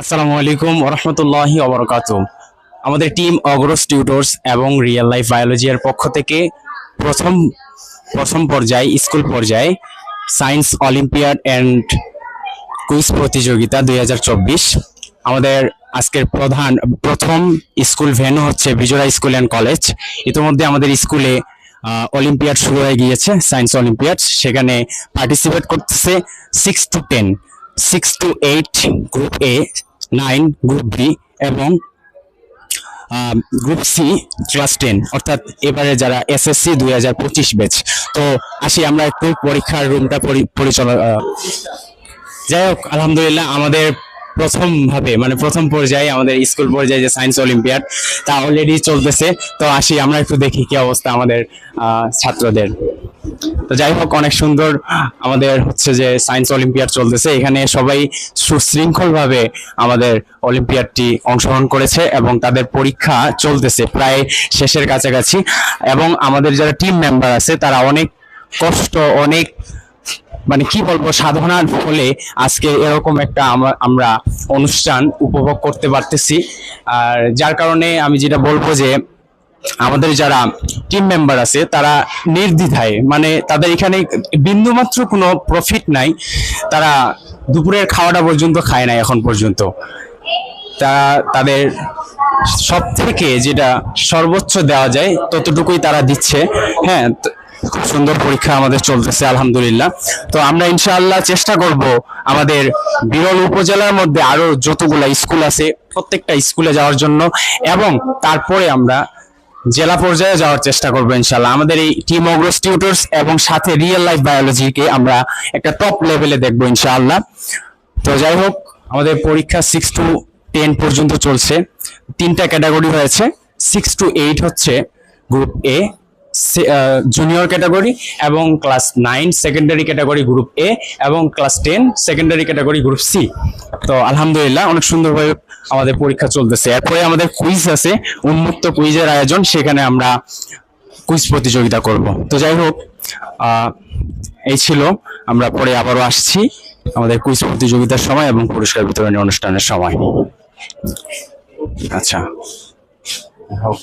আসসালামু আলাইকুম ওরহমতুল্লাহি ওবরকাত আমাদের টিম অগ্রস টিউটর্স এবং রিয়েল লাইফ বায়োলজি এর পক্ষ থেকে প্রথম প্রথম পর্যায়ে, স্কুল পর্যায়ে সায়েন্স অলিম্পিয়াড অ্যান্ড কুইজ প্রতিযোগিতা দুই হাজার চব্বিশ। আমাদের আজকের প্রধান, প্রথম স্কুল ভেন্যু হচ্ছে বিজোড়া স্কুল অ্যান্ড কলেজ। ইতিমধ্যে আমাদের স্কুলে অলিম্পিয়াড শুরু হয়ে গিয়েছে, সায়েন্স অলিম্পিয়াড সেখানে পার্টিসিপেট করতেছে six to ten six to eight group A nine group B এবং গ্রুপ সি ক্লাস টেন অর্থাৎ এবারে যারা এসএসসি দুই হাজার পঁচিশ ব্যাচ তো আসি আমরা একটু পরীক্ষার রুমটা পরিচালনা যাই হোক, আলহামদুলিল্লাহ আমাদের প্রথম ভাবে মানে প্রথম পর্যায়ে আমাদের স্কুল পর্যায়ে যে সায়েন্স অলিম্পিয়াড তা অলরেডি চলতেছে। তো আসি আমরা একটু দেখি কি অবস্থা আমাদের ছাত্রদের। তো যাই হোক, অনেক সুন্দর আমাদের হচ্ছে যে সায়েন্স অলিম্পিয়াড চলতেছে। এখানে সবাই সুশৃঙ্খল ভাবে আমাদের অলিম্পিয়াডটি অংশগ্রহণ করেছে এবং তাদের পরীক্ষা চলতেছে প্রায় শেষের কাছাকাছি। এবং আমাদের যারা টিম মেম্বার আছে, তারা অনেক কষ্ট, অনেক মানে কি বলব, সাধনার ফলে আজকে এরকম একটা আমরা অনুষ্ঠান উপভোগ করতে পারতেছি। আর যার কারণে আমি যেটা বলব যে আমাদের যারা টিম মেম্বার আছে, তারা নির্দ্বিধায় মানে তাদের এখানে বিন্দুমাত্র কোনো প্রফিট নাই। তারা দুপুরের খাওয়াটা পর্যন্ত খায় না এখন পর্যন্ত। তারা তাদের সব থেকে যেটা সর্বোচ্চ দেওয়া যায়, ততটুকুই তারা দিচ্ছে। হ্যাঁ খুব সুন্দর পরীক্ষা আমাদের চলতেছে, আলহামদুলিল্লাহ। তো আমরা ইনশাআল্লাহ চেষ্টা করব আমাদের বিরল উপজেলার মধ্যে আরও যতগুলা স্কুল আছে, প্রত্যেকটা স্কুলে যাওয়ার জন্য। এবং তারপরে আমরা জেলা পর্যায়ে যাওয়ার চেষ্টা করব ইনশাল্লাহ আমাদের এই টিম অগ্রস টিউটর্স এবং সাথে রিয়েল লাইফ বায়োলজিকে আমরা একটা টপ লেভেলে দেখব ইনশাআল্লাহ। তো যাই হোক, আমাদের পরীক্ষা সিক্স টু টেন পর্যন্ত চলছে। তিনটা ক্যাটাগরি হয়েছে। সিক্স টু এইট হচ্ছে গ্রুপ এ জুনিয়র ক্যাটাগরি এবং class nine secondary category group A এবং class ten secondary category group C তো আলহামদুলিল্লাহ, অনেক সুন্দরভাবে আমাদের পরীক্ষা চলতেছে। এরপরে আমাদের কুইজ আছে, উন্মুক্ত কুইজের আয়োজন, সেখানে আমরা কুইজ প্রতিযোগিতা করব। তো যাই হোক এই ছিল। আমরা পরে আবারও আসছি আমাদের কুইজ প্রতিযোগিতার সময় এবং পুরস্কার বিতরণী অনুষ্ঠানের সময়। আচ্ছা। হোক